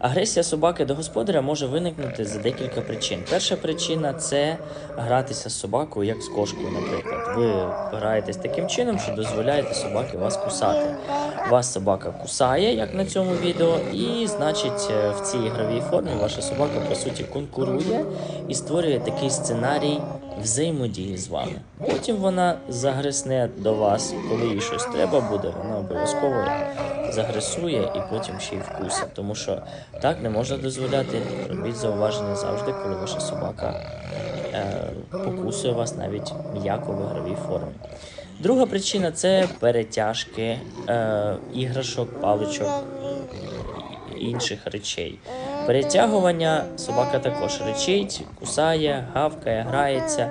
Агресія собаки до господаря може виникнути за декілька причин. Перша причина це гратися з собакою, як з кошкою, наприклад. Ви граєтесь таким чином, що дозволяєте собаки вас кусати. Вас собака кусає, як на цьому відео, і значить е, в цій ігровій формі ваша собака по суті конкурує і створює такий сценарій взаємодії з вами. Потім вона загресне до вас, коли їй щось треба буде, вона обов'язково загресує і потім ще й вкусить. Тому що так не можна дозволяти. Робіть зауваження завжди, коли ваша собака е, покусує вас навіть м'яко в ігровій формі. Друга причина це перетяжки е, іграшок, паличок інших речей. Перетягування собака також речить, кусає, гавкає, грається.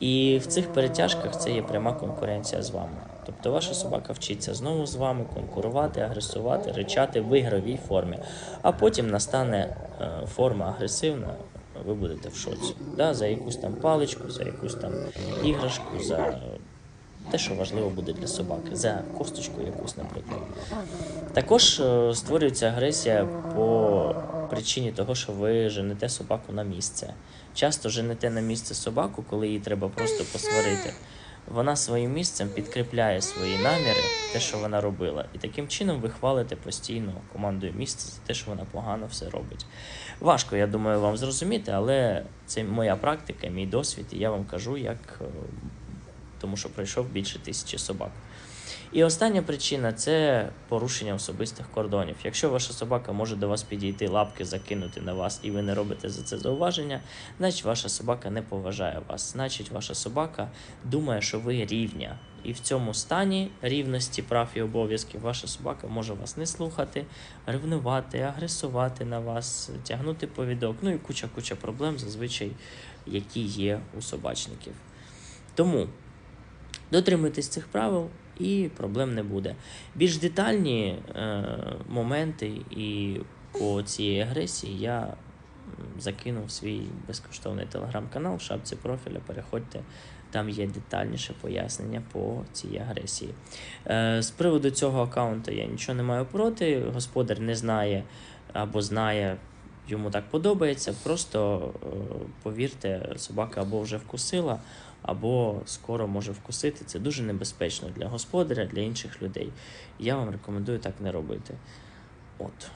І в цих перетяжках це є пряма конкуренція з вами. Тобто ваша собака вчиться знову з вами конкурувати, агресувати, ричати в ігровій формі. А потім настане е, форма агресивна, ви будете в шоці. Да, за якусь там паличку, за якусь там іграшку, за те, що важливо буде для собаки, за косточку якусь, наприклад. Також е, створюється агресія по причині того, що ви женете собаку на місце. Часто женете на місце собаку, коли її треба просто посварити. Вона своїм місцем підкріпляє свої наміри, те, що вона робила. І таким чином ви хвалите постійно командою місце за те, що вона погано все робить. Важко, я думаю, вам зрозуміти, але це моя практика, мій досвід, і я вам кажу, як е, тому що пройшов більше тисячі собак. І остання причина це порушення особистих кордонів. Якщо ваша собака може до вас підійти, лапки закинути на вас, і ви не робите за це зауваження, значить ваша собака не поважає вас. Значить, ваша собака думає, що ви рівня. І в цьому стані рівності прав і обов'язків ваша собака може вас не слухати, ревнувати, агресувати на вас, тягнути повідок. Ну і куча-куча проблем, зазвичай, які є у собачників. Тому дотримуйтесь цих правил і проблем не буде. Більш детальні е, моменти і по цій агресії я закинув свій безкоштовний телеграм-канал в шапці профіля. Переходьте, там є детальніше пояснення по цій агресії. Е, з приводу цього аккаунту я нічого не маю проти. Господар не знає або знає. Йому так подобається, просто е, повірте, собака або вже вкусила, або скоро може вкусити. Це дуже небезпечно для господаря, для інших людей. Я вам рекомендую так не робити. От.